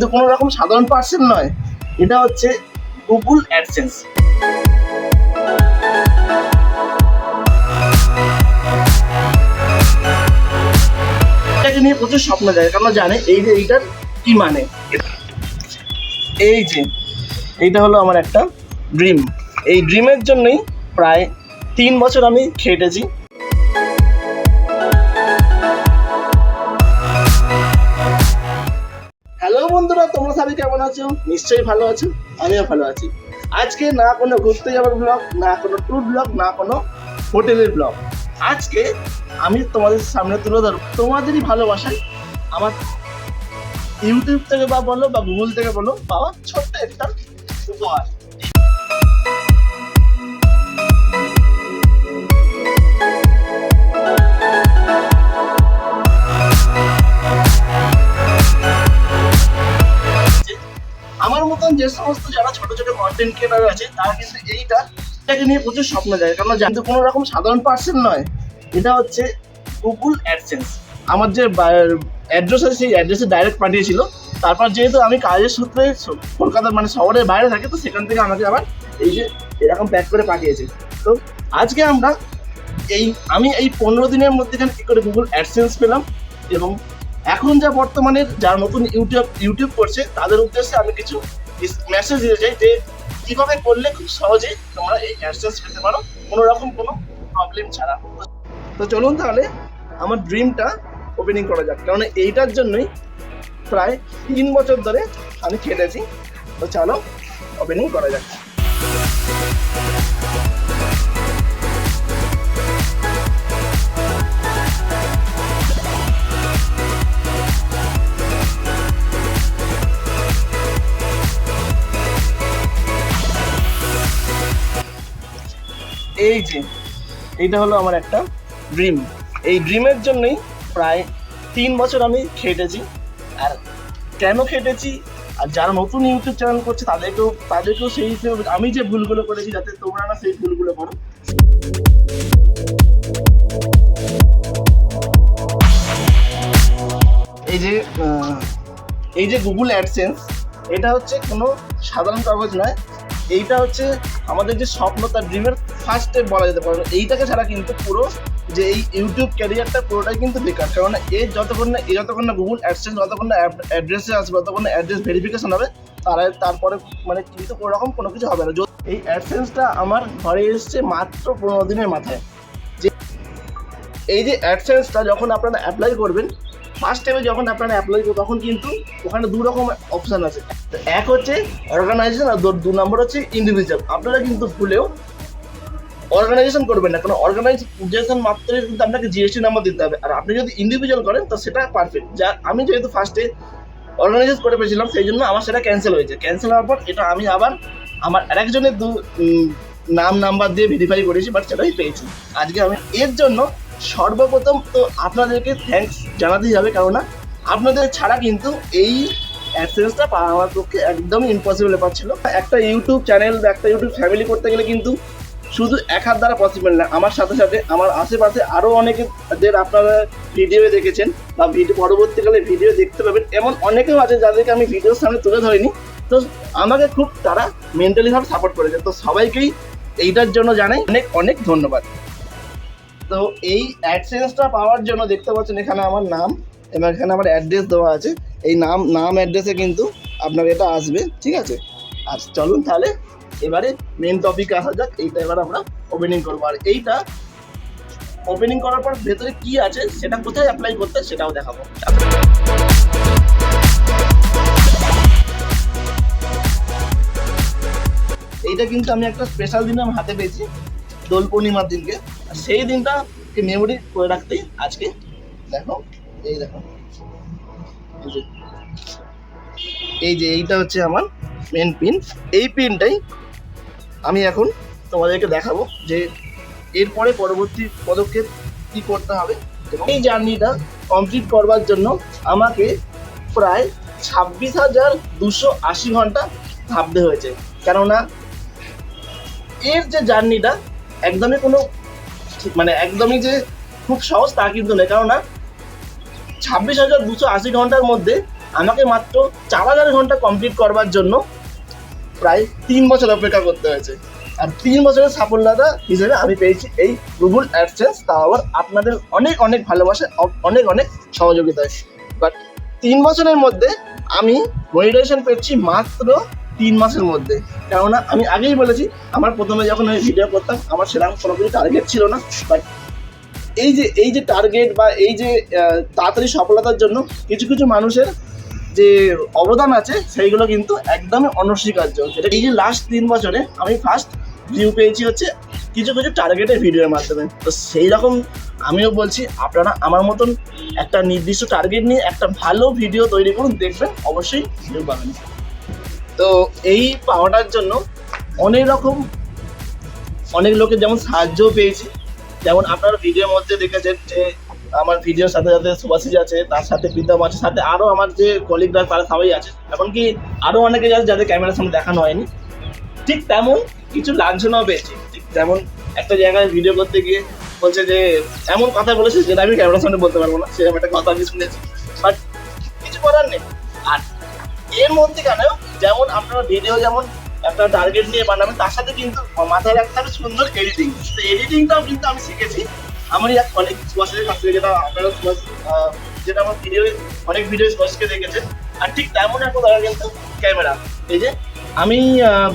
কিন্তু কোনো রকম সাধারণ পার্সেল নয়। এটা হচ্ছে গুগল অ্যাডসেন্স এটাকে নিয়ে প্রচুর স্বপ্ন যায় কারণ জানে এই যে এইটার কি মানে। এই যে, এইটা হলো আমার একটা ড্রিম এই ড্রিমের জন্যই প্রায় তিন বছর আমি খেটেছি। সবাই কেমন আছো? নিশ্চয়ই ভালো আছো, আমিও ভালো আছি। আজকে না কোনো ঘুরতে যাওয়ার ব্লগ না কোনো ট্যুর ব্লগ না কোনো হোটেলের ব্লগ আজকে আমি তোমাদের সামনে তুলে ধরব। তোমাদেরই ভালোবাসায় আমার ইউটিউব থেকে বা বলো বা গুগল থেকে বলো পাওয়া ছোট্ট একটা উপহার। আমার যে সমস্ত যারা ছোট ছোট কন্টেন্ট ক্রিয়েটার আছে, তারা কিন্তু এইটা, এটাকে নিয়ে প্রচুর স্বপ্ন যায় কারণ জানতে কোনো রকম সাধারণ পার্সেল নয়। এটা হচ্ছে গুগল অ্যাডসেন্স আমার যে অ্যাড্রেস আছে, সেই অ্যাড্রেসে ডাইরেক্ট পাঠিয়েছিল। তারপর যেহেতু আমি কাজের সূত্রে কলকাতার মানে শহরের বাইরে থাকি, তো সেখান থেকে আমাকে আবার এই যে এরকম প্যাক করে পাঠিয়েছে। তো আজকে আমরা এই আমি এই পনেরো দিনের মধ্যেখানে কী করে গুগল অ্যাডসেন্স পেলাম এবং এখন যা বর্তমানে যারা নতুন ইউটিউব ইউটিউব করছে, তাদের উদ্দেশ্যে আমি কিছু মেসেজ দিয়ে যায় যে কীভাবে করলে খুব সহজেই তোমরা এই অ্যাডসেন্স পেতে পারো? কোনো রকম কোনো প্রবলেম ছাড়া। তো চলুন তাহলে আমার ড্রিমটা ওপেনিং করা যাক। কারণ এইটার জন্যই প্রায় তিন বছর ধরে আমি খেটেছি। তো চলো ওপেনিং করা যাক। এই যে, এইটা হলো আমার একটা ড্রিম এই ড্রিমের জন্যই প্রায় তিন বছর আমি খেটেছি। আর কেন খেটেছি? আর যারা নতুন ইউটিউব চ্যানেল করছে, তাদেরকেও তাদেরকেও সেই হিসেবে আমি যে ভুলগুলো করেছি, যাতে তোমরা না সেই ভুলগুলো করো। এই যে এই যে গুগল অ্যাডসেন্স এটা হচ্ছে কোনো সাধারণ কাগজ নয়। এইটা হচ্ছে আমাদের যে স্বপ্ন, তার ড্রিমের ফার্স্ট স্টেপ বলা যেতে পারে। এইটাকে ছাড়া কিন্তু পুরো যে এই ইউটিউব ক্যারিয়ারটা পুরোটাই কিন্তু বেকার। কারণ এর যতক্ষণ না, এ যতক্ষণ না গুগল অ্যাডসেন্স যতক্ষণ না অ্যাড্রেসে আসবে যতক্ষণ না অ্যাড্রেস ভেরিফিকেশন হবে, তারা তারপরে মানে কিন্তু কোনো রকম কোনো কিছু হবে না। এই অ্যাডসেন্সটা আমার ঘরে এসছে মাত্র পনেরো দিনের মাথায়। যে এই যে অ্যাডসেন্সটা যখন আপনারা অ্যাপ্লাই করবেন ফার্স্ট টাইমে যখন আপনারা অ্যাপ্লাই করবেন, তখন কিন্তু ওখানে দু রকম অপশান আছে। এক হচ্ছে অর্গানাইজেশন আর দু নম্বর হচ্ছে ইন্ডিভিজুয়াল আপনারা কিন্তু ভুলেও অর্গানাইজেশন করবেন না। কারণ অর্গানাইজেশন মাত্রই কিন্তু আপনাকে জিএসটি নাম্বার দিতে হবে। আর আপনি যদি ইন্ডিভিজুয়াল করেন, তো সেটা পারফেক্ট যা আমি যেহেতু ফার্স্টে অর্গানাইজ করে পেয়েছিলাম সেই জন্য আমার সেটা ক্যান্সেল হয়েছে। ক্যান্সেল হওয়ার পর এটা আমি আবার আমার আরেকজনের দু নাম নাম্বার দিয়ে ভেরিফাই করেছি বাট সেটাই পেয়েছি। আজকে আমি এর জন্য সর্বপ্রথম তো আপনাদেরকে থ্যাঙ্কস জানাতেই হবে, কেননা আপনাদের ছাড়া কিন্তু এই অ্যাডসেন্সটা পাওয়া আমার পক্ষে একদমই ইম্পসিবল ব্যাপার ছিল একটা ইউটিউব চ্যানেল বা একটা ইউটিউব ফ্যামিলি করতে গেলে কিন্তু শুধু এক হাত দ্বারা পসিবল না, আমার সাথে সাথে আমার আশেপাশে আরও অনেকেদের আপনারা ভিডিও দেখেছেন বা ভিডিও পরবর্তীকালে ভিডিও দেখতে পাবেন। এমন অনেকেও আছে যাদেরকে আমি ভিডিওর সামনে তুলে ধরিনি। তো আমাকে খুব তারা মেন্টালিভাবে সাপোর্ট করেছে। তো সবাইকেই এইটার জন্য জানাই অনেক অনেক ধন্যবাদ। তো এই অ্যাডসেন্সটা পাওয়ার জন্য দেখতে পাচ্ছেন এখানে আমার নাম এবং এখানে আমার অ্যাড্রেস দেওয়া আছে। এই নাম নাম অ্যাড্রেসে কিন্তু আপনার এটা আসবে, ঠিক আছে? আর চলুন তাহলে এবারে মেন টপিকে আসা যাক, এইটা এবার আমরা ওপেনিং করব। আর এইটা ওপেনিং করার পর ভেতরে কি আছে সেটা কোথায় অ্যাপ্লাই করতে সেটাও দেখাবো। এইটা কিন্তু আমি একটা স্পেশাল দিন আমার হাতে পেয়েছি, দোল পূর্ণিমার দিনকে। সেই দিনটাকে মেমোরি করে রাখতেই আজকে দেখো, এই দেখো। এই যে এইটা হচ্ছে আমার মেন পিন এই পিনটাই আমি এখন তোমাদেরকে দেখাবো যে এরপরে পরবর্তী পদক্ষেপ কি করতে হবে এই জার্নিটা কমপ্লিট করবার জন্য আমাকে প্রায় ছাব্বিশ হাজার দুশো আশি ঘণ্টা ভাবতে হয়েছে। কেননা এর যে জার্নিটা একদমই কোনো মানে একদমই যে খুব সহজ তা কিন্তু নয়। কেননা ছাব্বিশ হাজার দুশো আশি ঘণ্টার মধ্যে আমাকে মাত্র চার হাজার ঘণ্টা কমপ্লিট করবার জন্য প্রায় তিন বছর অপেক্ষা করতে হয়েছে। আর তিন বছরের সাফল্যতা হিসেবে আমি পেয়েছি এই গুগল অ্যাডসেন্স তাও আবার আপনাদের অনেক অনেক ভালোবাসা, অনেক অনেক সহযোগিতায় বাট তিন বছরের মধ্যে আমি মনিটাইজেশন পেয়েছি মাত্র তিন মাসের মধ্যে। কেননা আমি আগেই বলেছি, আমার প্রথমে যখন আমি ভিডিও করতাম, আমার সেরকম কোনো কিছু টার্গেট ছিল না। বাট এই যে এই যে টার্গেট বা এই যে তাড়াতাড়ি সফলতার জন্য কিছু কিছু মানুষের যে অবদান আছে, সেইগুলো কিন্তু একদমই অনস্বীকার্য। যেটা এই যে লাস্ট তিন বছরে আমি ফার্স্ট ভিউ পেয়েছি হচ্ছে কিছু কিছু টার্গেটের ভিডিওর মাধ্যমে। তো সেই রকম আমিও বলছি, আপনারা আমার মতন একটা নির্দিষ্ট টার্গেট নিয়ে একটা ভালো ভিডিও তৈরি করুন, দেখবেন অবশ্যই ভিডিও পাবেন। তো এই পাওয়াটার জন্য অনেক রকম, অনেক লোকের যেমন সাহায্যও পেয়েছি, যেমন আপনারা ভিডিওর মধ্যে দেখেছেন যে আমার ভিডিওর সাথে সাথে সুভাষিস আছে, তার সাথে প্রীতম আছে, সাথে আরও আমার যে কলিগরা তারা সবাই আছে। এমনকি আরও অনেকে আছে যাদের ক্যামেরার সামনে দেখানো হয়নি। ঠিক তেমন কিছু লাঞ্ছনাও পেয়েছি। ঠিক যেমন একটা জায়গায় ভিডিও করতে গিয়ে বলছে যে, এমন কথা বলেছে যেটা আমি ক্যামেরার সামনে বলতে পারব না, সেরকম একটা কথা আমি শুনেছি। বাট কিছু করার নেই। আর এর মধ্যে কেন? যেমন আপনারা ভিডিও যেমন একটা টার্গেট নিয়ে বানাবেন, তার সাথে কিন্তু মাথায় রাখতে হবে সুন্দর এডিটিং তো এডিটিংটাও কিন্তু আমি শিখেছি। আমারই অনেক সুভাষের কাছ থেকে যেটা আপনারা সুভাষ যেটা আমার ভিডিও অনেক ভিডিও সুভাষকে দেখেছেন আর ঠিক তেমন এখন দরকার কিন্তু ক্যামেরা। এই যে, আমি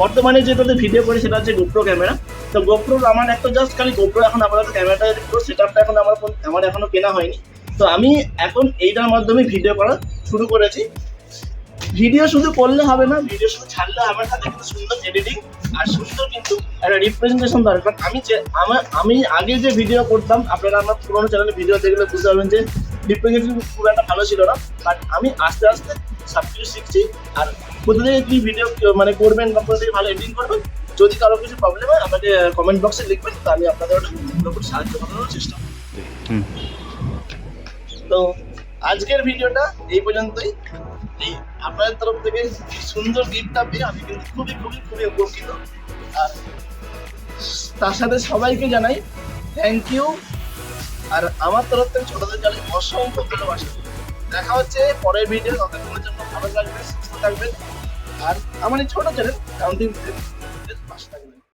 বর্তমানে যেটাতে ভিডিও করি সেটা হচ্ছে গোপ্রো ক্যামেরা। তো গোপ্রোর আমার একটা জাস্ট খালি গোপ্রো এখন আপাতত ক্যামেরাটা পুরো সেট আপটা এখন আমার আমার এখনও কেনা হয়নি। তো আমি এখন এইটার মাধ্যমে ভিডিও করা শুরু করেছি। ভিডিও শুধু করলে হবে না ভিডিও শুধু ছাড়লে হবে না তাতে কিন্তু সুন্দর এডিটিং আর সুন্দর কিন্তু একটা রিপ্রেজেন্টেশন দরকার। আমি যে আমার আমি আগে যে ভিডিও করতাম আপনারা আমার পুরোনো চ্যানেলে ভিডিও দেখলে বুঝতে পারবেন যে রিপ্রেজেন্টেশন খুব একটা ভালো ছিল না। বাট আমি আস্তে আস্তে সব কিছু শিখছি আর কোথা থেকে কি ভিডিও মানে করবেন বা কোথা থেকে ভালো এডিটিং করবেন যদি কারও কিছু প্রবলেম হয় আমাকে কমেন্ট বক্সে লিখবেন তো আমি আপনাদের ওটা সাহায্য করার চেষ্টা করব। তো আজকের ভিডিওটা এই পর্যন্তই। এই আপনাদের তরফ থেকে সুন্দর গিফটটা পেয়ে আমি কিন্তু খুবই খুবই খুবই উপকৃত। আর তার সাথে সবাইকে জানাই থ্যাংক ইউ আর আমার তরফ থেকে ছোটদের জানাই অসংখ্য ভালোবাসা দেখা হচ্ছে পরের ভিডিও ততক্ষণের জন্য ভালো লাগবে সুস্থ থাকবেন। আর আমার এই ছোট চ্যানেল কাউন্টিং পাশে থাকবেন।